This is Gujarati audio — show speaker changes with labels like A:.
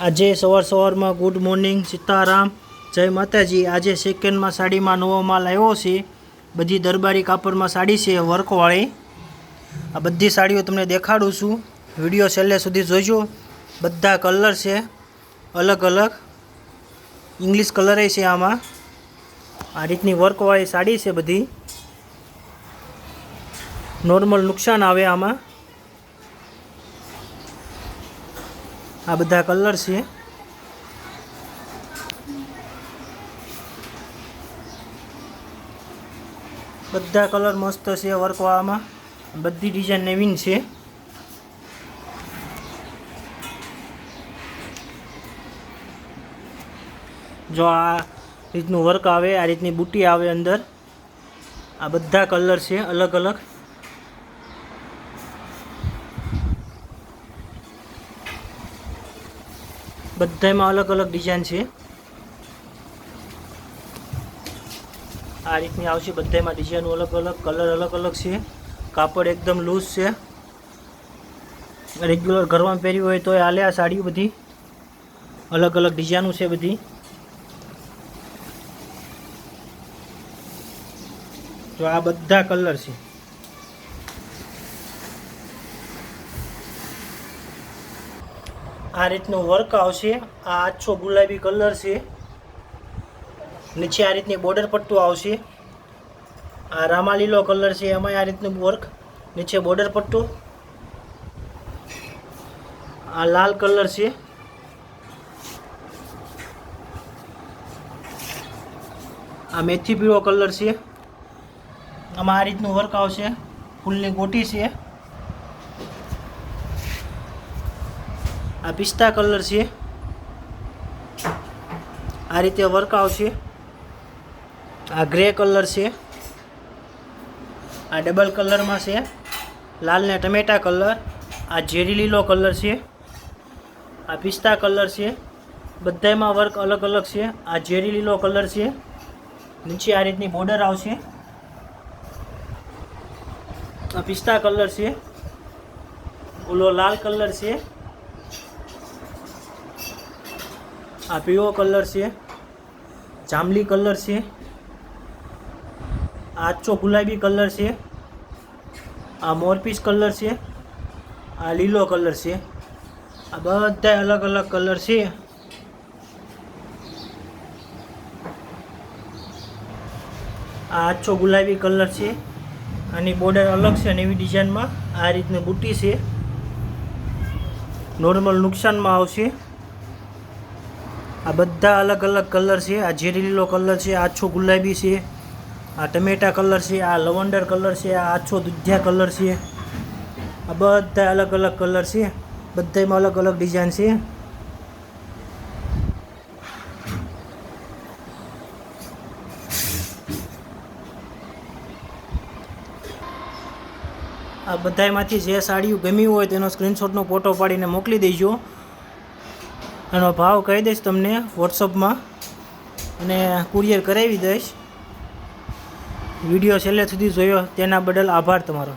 A: આજે સવાર સવારમાં ગુડ મોર્નિંગ, સીતારામ, જય માતાજી. આજે સેકન્ડમાં સાડીમાં નવો માલ આવ્યો છે. બધી દરબારી કાપડમાં સાડી છે, વર્કવાળી. આ બધી સાડીઓ તમને દેખાડું છું. વીડિયો છેલ્લે સુધી જોજો. બધા કલર છે, અલગ અલગ. ઇંગ્લિશ કલરે છે આમાં. આ રીતની વર્કવાળી સાડી છે બધી. નોર્મલ નુકસાન આવે આમાં. આ બધા કલર છે. બધા કલર મસ્ત છે વર્કવાળામાં બધી ડિઝાઇન નવીન છે. જો આ રીતનું વર્ક આવે, આ રીતની બુટી આવે અંદર. આ બધા કલર છે અલગ અલગ બધામાં અલગ અલગ ડિઝાઇન છે. આ રીતની આવશે બધામાં ડિઝાઇનો અલગ અલગ કલર અલગ અલગ છે. કાપડ એકદમ લૂઝ છે. રેગ્યુલર ઘરમાં પહેર્યું હોય તો હાલે આ સાડીઓ બધી. અલગ અલગ ડિઝાઇનો છે બધી. તો આ બધા કલર છે. આ રીતનું વર્ક આવશે. આ આછો ગુલાબી કલર છે. નીચે આ રીતની બોર્ડર પટ્ટું આવશે. આ રામા લીલો કલર છે એમાં આ રીતનું વર્ક નીચે બોર્ડર પટ્ટું. આ લાલ કલર છે. આ મેથી પીળો કલર છે. આમાં આ રીતનું વર્ક આવશે. ફૂલની ગોટી છે. આ પિસ્તા કલર છે. આ રીતે વર્ક આવશે આ ગ્રે કલર છે. આ ડબલ કલરમાં છે. લાલ ને ટમેટા કલર. આ ઝેરી લીલો કલર છે. આ પિસ્તા કલર છે. બધામાં વર્ક અલગ અલગ છે. આ ઝેરી લીલો કલર છે. નીચે આ રીતની બોર્ડર આવશે. આ પિસ્તા કલર છે. ઓલો લાલ કલર છે. આ પીળો કલર છે, જાંબલી કલર છે, આછો ગુલાબી કલર છે, આ મોરપીસ કલર છે, આ લીલો કલર છે, આ બધા અલગ અલગ કલર છે. આ આછો ગુલાબી કલર છે, આની બોર્ડર અલગ છે નવી ડિઝાઇનમાં આ રીતની બુટ્ટી છે. નોર્મલ નુકસાનમાં આવશે. આ બધા અલગ અલગ કલર છે. આ ઝેરી કલર છે આછો ગુલાબી છે, આ ટમેટા કલર છે, આ લવંડર કલર છે, આ આછો દૂધિયા કલર છે. આ બધા અલગ અલગ કલર છે. બધામાં અલગ અલગ ડિઝાઇન છે. આ બધામાંથી જે સાડીઓ ગમી હોય તેનો સ્ક્રીનશોટનો ફોટો પાડીને મોકલી દેજો. એનો ભાવ કહી દઈશ તમને વોટ્સઅપમાં અને કુરિયર કરાવી દઈશ. વીડિયો છેલ્લે સુધી જોયો, તેના બદલ આભાર તમારો.